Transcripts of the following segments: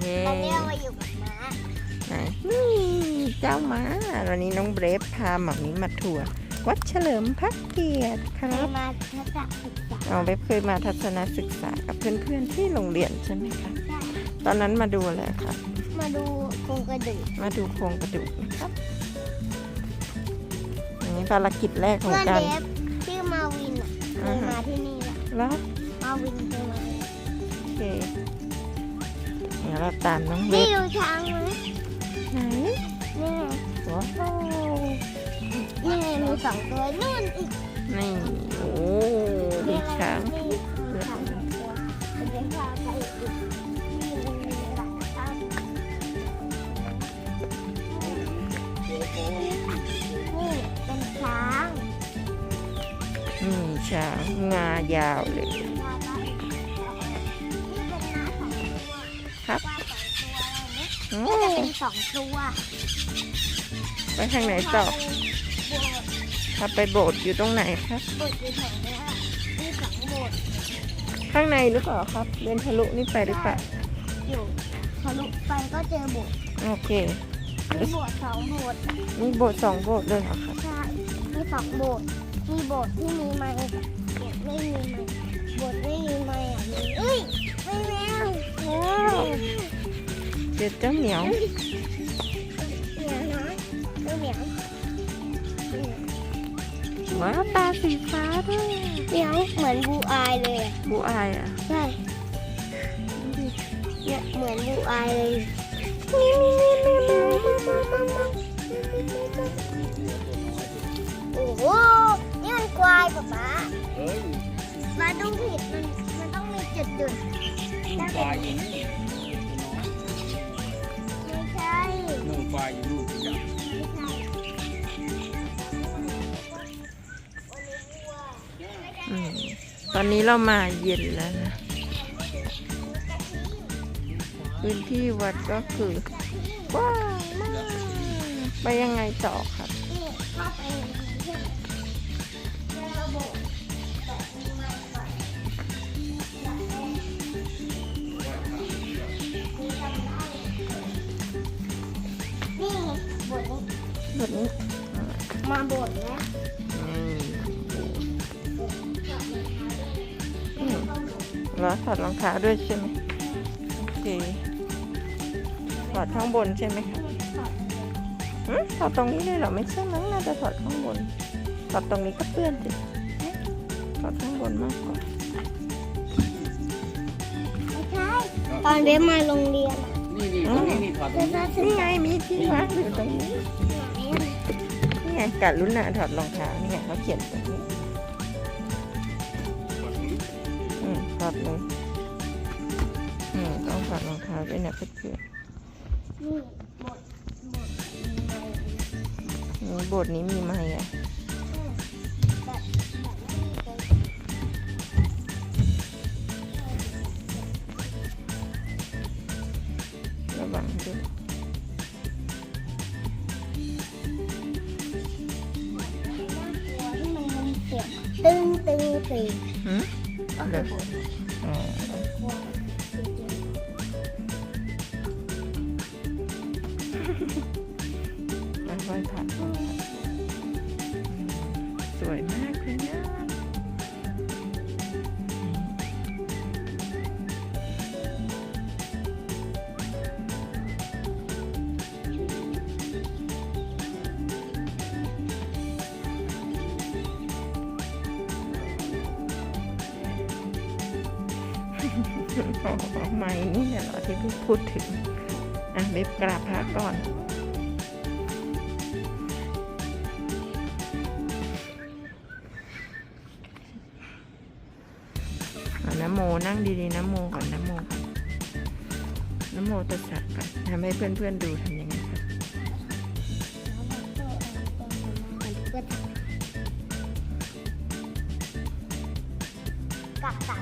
เย้ตอนนี้เรามาอยู่กับม้าไหนนี่เจ้าม้า วันนี้น้องเบรฟพาหมามิมาทัวร์วัดเฉลิมพระเกียรติคเครัยบมาทัศนศึกษาอ๋อเบฟเคยมาทัศนศึกษากับเพื่อนๆที่โรงเรียนใช่ไหมคะตอนนั้นมาดูอะไรคะมาดูโครงกระดูกมาดูโครงกระดูกนะครับอันนี้ภารกิจแรกของเพื่อนการ เดฟชื่อมาวินอะเคยมาที่นี่อะแล้วมาวินเคยมาโอเคเดี๋ยวเราตามน้องเบนี่ฟดูช้างไหมไหนนี่ไงว้าวนี่ไงมีสองตัวนู่นอีกนี่โอ้ดูช้างนี่มีช้างสองตัวเป็นช้างไปอีกนี่มีหลังช้างนี่เป็นช้าง นี่ช้างงายาวเลย ครับโอ้ก็จะเป็นสองตัวไปทางไหนต่อถ้าไปโบสถ์อยู่ตรงไหนครับบทอยู่แถวเนี้ยมีสองบทข้างในหรือเปล่าครับ เดินทะลุนี่ไปหรือเปล่าอยู่ทะลุไปก็เจอบทโอเค มีบทสองบทมีโบสถ์สองโบสถ์เลยเหรอครับ ใช่มีสองบทมีบทที่มีไม้กับบทไม่มีไม้บทไม่มีไม้อะมีเอ้ยไม่แมว ว้าวเจอเจ้าเหมียวเหมียวนะดูเหมียวว้าวตาสีฟ้าด้วยเหมียวเหมือนบูอายเลยอะบูอายอะใช่เนี่ยเหมือนบูอายเลยโอ้โหนี่มันควายป๊าป๊าเฮ้ยมาดูผิดมันมันต้องมี จุดจุดนุ่งควายอยู่นี่ไม่ใช่นุ่งควายอยู่นู่นจ๊ะไม่ใช่อืมตอนนี้เรามาเย็นแล้วนะ พื้นที่วัดก็คือกว้างมาก ไปยังไงต่อครับ นี่เข้าไปเช่ระบบ แบบนี้มาบทแล้วอืมอืมแล้วถอดรองเท้าด้วยใช่ไหมโอเคถอดข้างบนใช่ไหมครับหืมถอดตรงนี้เลยเหรอไม่ใช่มั้งน่าจะถอดข้างบนถอดตรงนี้ก็เปื้อนสิถอดข้างบนมากกว่าไม่ใช่ตอนเบสมาโรงเรียนนี่นี่ตรงนี้นี่ถอดตรงนี้นี่ไงมีที่วางอยู่ตรงนี้นี่ ไงกัดรุ่นหน่ะถอดรองเท้านี่ไงเขาเขียนตรงนี้อืมถอดเลยอืมต้องถอดรองเท้าด้วยนะเพื่อนนี่บทบทนี่บสถ์นี้มีไม้อะแบบแบบไม่มีตัวระวังด้วย ตึ้งตึ้งหืมก็คือบทอ๋อกลัวจริงค่อยๆผ่านอื สวยมากเลยนะไม้นี่เนี่ยเหรอที่พี่พูดถึง อะเบบกราบพระก่อนอะนะโมนั่งดีๆนะโมก่อนนะโมก่อนนะโมตัสสะก่อนทำให้เพื่อนๆดูทำยังไงครับกลับสา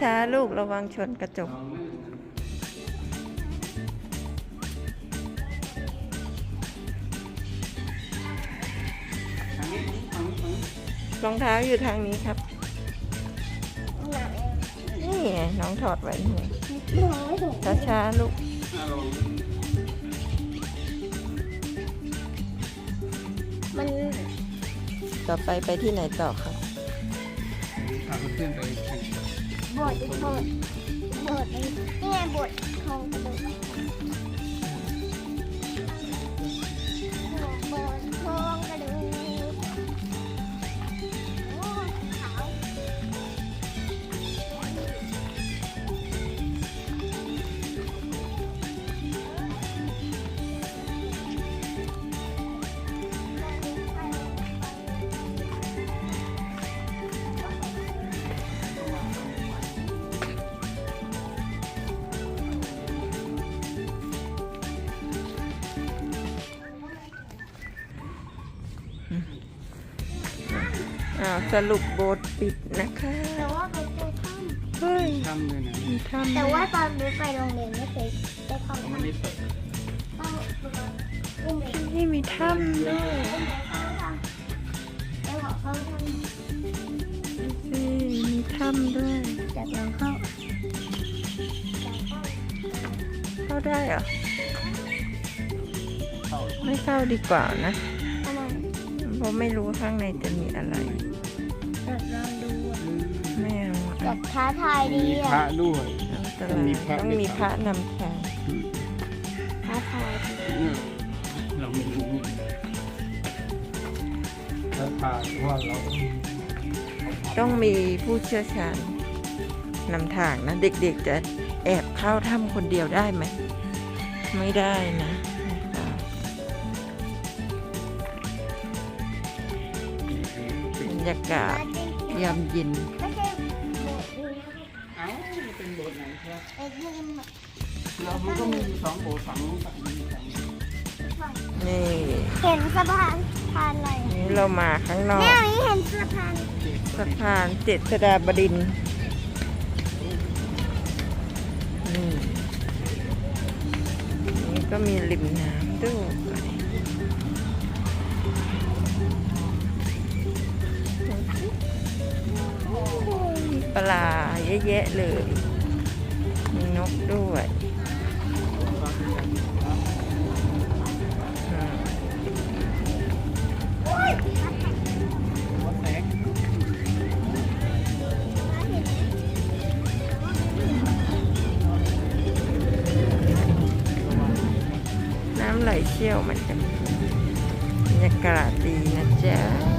ช้าๆ ลูกระวังชนกระจกทางนี้ทางนี้ทางนี้รองเท้าอยู่ทางนี้ครับหนักเองนี่ไงน้องถอดไว้นี่มองไม่เห็นช้าๆ ลูกอ่าลองมันต่อไปไปที่ไหนต่อครับพาเพื่อนๆไปแข่ง บดบดบดเลยนี่ไงบดโครง อ้าวสรุปโบสถ์ปิดนะคะแต่ว่าไปเจอถ้เฮ้ยทำเลยนะมีถ้ำำแต่ว่าตอนนี้ไปโรงเรียนไม่เคยได้เข้าเขาถ้ำไม่ได้เปิดต้องอุ้มเด็กนี่มีถ้ำด้วยแล้วบอกเขาทำนี่มีถ้ำด้วยจากน้องเข้าเข้าได้เหรอ เข้าไม่เข้าดีกว่านะ ทำไม เพราะไม่รู้ข้างในจะมีอะไร ไม่เอาอยากท้าทายดีมีพอะระด้วย อันตรายมีพระ ต้องมีพระนำทางท้าทายดีอืมเราไม่รู้นี่ถ้าพาว่าเราต้องต้องมีผู้เชี่ยวชาญนำทางนะ เด็กๆจะแอบเข้าถ้ำคนเดียวได้ไหม ไม่ได้นะไม่ได้บรรยากาศยามเย็น โบสถ์ไหนครับไอ้ยิมอะเรามันก็มีสองโบสถ์ฝั่งนู้นฝั่งนี้ฝั่งนี้นี่เห็นสะพานพานอะไรนี่เรามาข้างนอก เนี่ยนี่เห็นสะพานสะพานเจ็ดสดาบดินทร์นี่นี่ก็มีริมน้ำด้วยปลาเยอะแยะเลย มีนกด้วยน้ำไหลเชี่ยวเหมือนกันบรรยากาศดีนะจ๊ะ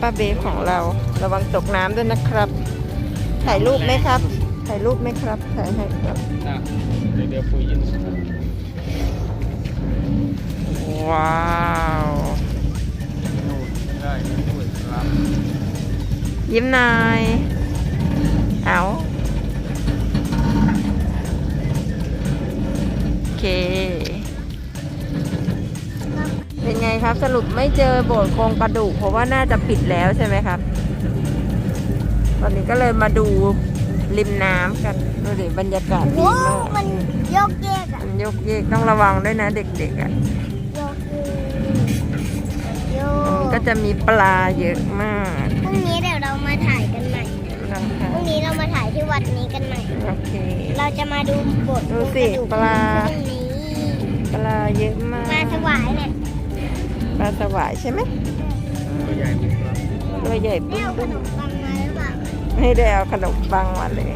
ป้าเบของเรา ระวังตกน้ำด้วยนะครับ ถ่ายรูปไหมครับ ถ่ายรูปไหมครับ ถ่ายให้ครับนะเดี๋ยวเดี๋ยวคุยยินว้าวโน่นได้ด้วยครับยิ้มหน่อยเอาโอเค ไงครับ สรุปไม่เจอโบสถ์โครงกระดูกเพราะว่าน่าจะปิดแล้วใช่ไหมครับ ตอนนี้ก็เลยมาดูริมน้ำกันดูดิบรรยากาศดีโอ้มากมันโยกเยกอะมันยกเยกต้องระวังด้วยนะเด็กๆอะโยกเยกโยมันกก็จะมีปลาเยอะมากพรุ่งนี้เดี๋ยวเรามาถ่ายกันใหม่นะคะพรุ่งนี้เรามาถ่ายที่วัดนี้กันใหม่ โอเค เราจะมาดูบทดูสิกระกปลา พรุ่งนี้ปลาเยอะมากมาถวายเนี่ย ปลาสวายใช่ไหมตัวใหญ่ไหมครับตัวใหญ่ได้ปุ๊บเอาขนมปังมาหรือเปล่าไม่ได้เอาขนมปังมาเลย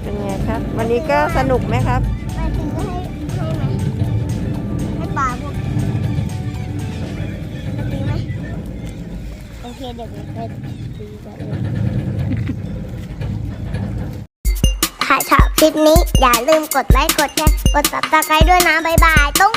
เป็นไงครับ วันนี้ก็สนุกไหมครับไปซื้อให้ให้ไหมให้ปลาพวกจะซื้อไหมโอเคเดี๋ยวเราไปซื้อกันเลย ถ้าชอบคลิปนี้อย่าลืมกดไลค์กดแชร์กด subscribe ด้วยนะ บ๊ายบาย ตุ้ง